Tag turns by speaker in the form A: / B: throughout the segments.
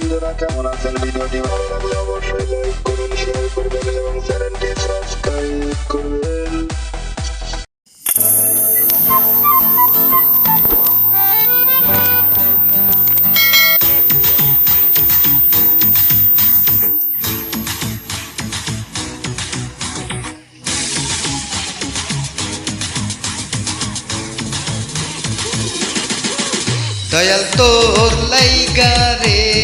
A: বন্ধুরা কেমন আছেন ভিডিওটি ভালো লাগলে অবশ্যই লাইক করুন শেয়ার করবেন এবং চ্যানেলটি সাবস্ক্রাইব করবেন
B: দয়াল তোর লাইগা রে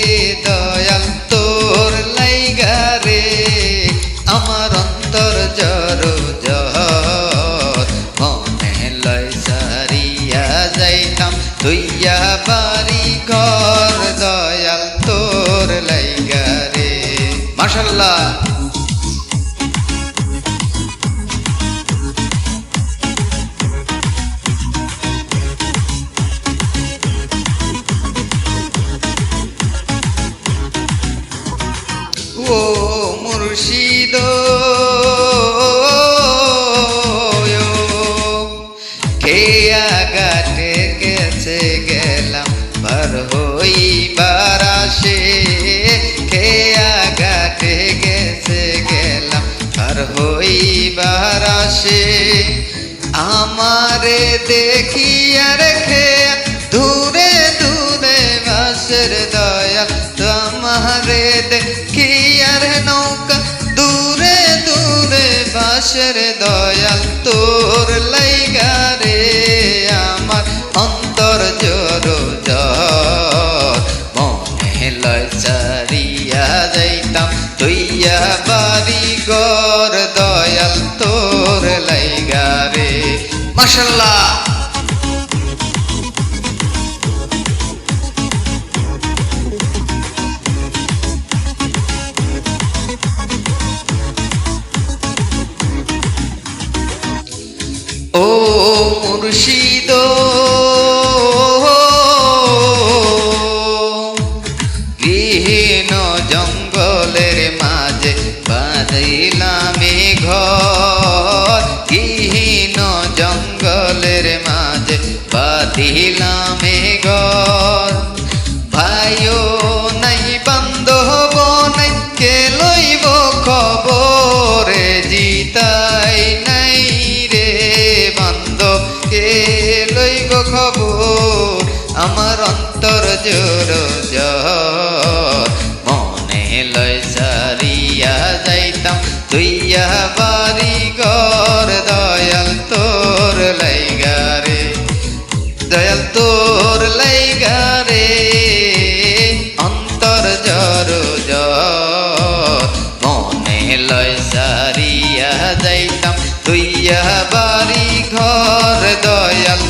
B: বাড়ি ঘর দয়াল তোর লাইগা রে। মাশাল্লাহ। ও মুর্শিদ খেয়া খেয়া গেলাম। আসে, আমারে দেখি আর খেয়া, দূরে দূরে বাসের দয়া। তোমারে দেখি আর নৌকা, দূরে দূরে বাসের দয়াল তোর লাইগা তুইয়া বাড়ি গর দয়াল তোর লাইগা রে। মাশাল্লাহ। গৃহীন জঙ্গলের মাঝে বাঁধিলামে ঘর। গৃহীন জঙ্গলের মাঝে বাঁধিলামে ঘর। ভাইও নাই বান্ধব নাই, কে লইব খবরে? জিতাই নাই রে বান্ধব, কে লইব খবর? আমার অন্তর জোর মনে লয় সারিয়া যাইতাম তুইয়া বাড়ি ঘর দয়াল তোর লাইগা রে, দয়াল তোর লাইগা রে। অন্তর জর মনে লয় সারিয়া যাইতাম তুইয়া বাড়ি ঘর দয়াল